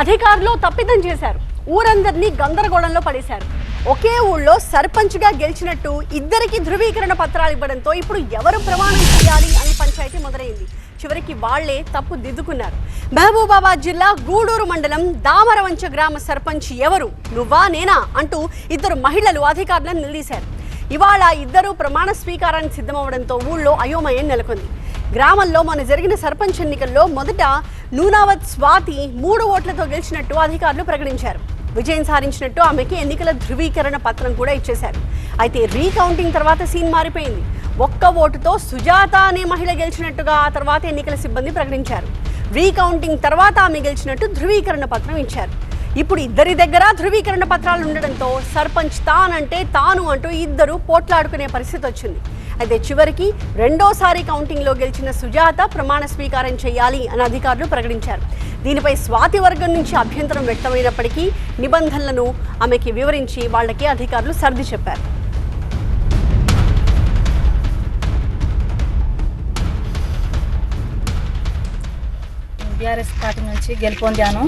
అధికారులు తప్పిదం చేశారు. ఊరందరినీ గందరగోళంలో పడేశారు. ఒకే ఊళ్ళో సర్పంచ్గా గెలిచినట్టు ఇద్దరికి ధృవీకరణ పత్రాలు ఇవ్వడంతో ఇప్పుడు ఎవరు ప్రమాణం చేయాలి అని పంచాయతీ మొదలైంది. చివరికి వాళ్ళే తప్పు దిద్దుకున్నారు. మహబూబాబాద్ జిల్లా గూడూరు మండలం దామరవంచ గ్రామ సర్పంచ్ ఎవరు? నువ్వా నేనా? అంటూ ఇద్దరు మహిళలు అధికారులను నిలదీశారు. ఇవాళ ఇద్దరు ప్రమాణ స్వీకారానికి సిద్ధమవడంతో ఊళ్ళో అయోమయం నెలకొంది. గ్రామంలో మొన్న జరిగిన సర్పంచ్ ఎన్నికల్లో మొదట నూనావత్ స్వాతి మూడు ఓట్లతో గెలిచినట్టు అధికారులు ప్రకటించారు. విజయం సాధించినట్టు ఆమెకి ఎన్నికల ధృవీకరణ పత్రం కూడా ఇచ్చేశారు. అయితే రీకౌంటింగ్ తర్వాత సీన్ మారిపోయింది. ఒక్క ఓటుతో సుజాత అనే మహిళ గెలిచినట్టుగా ఆ తర్వాత ఎన్నికల సిబ్బంది ప్రకటించారు. రీకౌంటింగ్ తర్వాత ఆమె గెలిచినట్టు ధృవీకరణ పత్రం ఇచ్చారు. ఇప్పుడు ఇద్దరి దగ్గర ధృవీకరణ పత్రాలు ఉండడంతో సర్పంచ్ తానంటే తాను అంటూ ఇద్దరు పోట్లాడుకునే పరిస్థితి వచ్చింది. అయితే చివరికి రెండోసారి కౌంటింగ్లో గెలిచిన సుజాత ప్రమాణ స్వీకారం చేయాలి అని అధికారులు ప్రకటించారు. దీనిపై స్వాతి వర్గం నుంచి అభ్యంతరం వ్యక్తమైనప్పటికీ నిబంధనలను ఆమెకి వివరించి వాళ్ళకి అధికారులు సర్ది చెప్పారు. బీఆర్ఎస్ పార్టీ నుంచి గెలుపొందాను.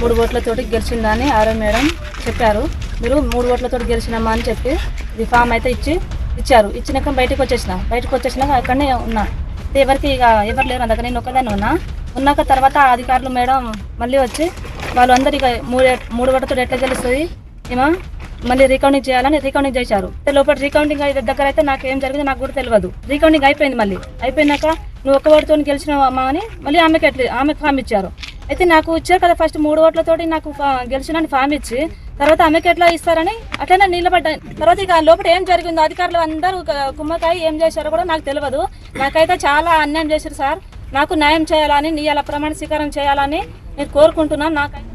మూడు ఓట్లతోటి గెలిచిందని ఆరో మేడం చెప్పారు. మీరు మూడు ఓట్లతోటి గెలిచినమ్మా అని చెప్పి ఇది ఫామ్ అయితే ఇచ్చి ఇచ్చారు. ఇచ్చినాక బయటకు వచ్చేసిన. బయటకు వచ్చేసినాక అక్కడనే ఉన్నా. ఎవరికి ఇక ఎవరు లేరు అందుకని నేను ఒక్కదాన్ని ఉన్నా. ఉన్నాక తర్వాత అధికారులు మేడం మళ్ళీ వచ్చి వాళ్ళందరూ ఇక మూడు మూడు ఓట్లతో ఎట్లా గెలుస్తుంది? ఏమో? మళ్ళీ రీకౌంటింగ్ చేయాలని రీకౌంటింగ్ చేశారు. లోపల రీకౌంటింగ్ అయ్యే దగ్గర అయితే నాకు ఏం జరిగింది నాకు కూడా తెలియదు. రీకౌంటింగ్ అయిపోయింది మళ్ళీ. అయిపోయినాక నువ్వు ఒక్క ఓటుతో గెలిచినావమ్మా అని మళ్ళీ ఆమెకి ఎట్లా ఆమెకు ఫామ్ ఇచ్చారు. అయితే నాకు ఇచ్చారు కదా ఫస్ట్ మూడు ఓట్లతోటి నాకు గెలిచినని ఫామ్ ఇచ్చి తర్వాత ఆమెకి ఎట్లా ఇస్తారని అట్లనే నిలబడ్డా. తర్వాత ఇక లోపల ఏం జరిగిందో అధికారులు అందరూ కుమ్మకాయ ఏం చేశారో కూడా నాకు తెలియదు. నాకైతే చాలా అన్యాయం చేశారు సార్. నాకు న్యాయం చేయాలని నీ అలా ప్రమాణ స్వీకారం చేయాలని నేను కోరుకుంటున్నాను. నాకైతే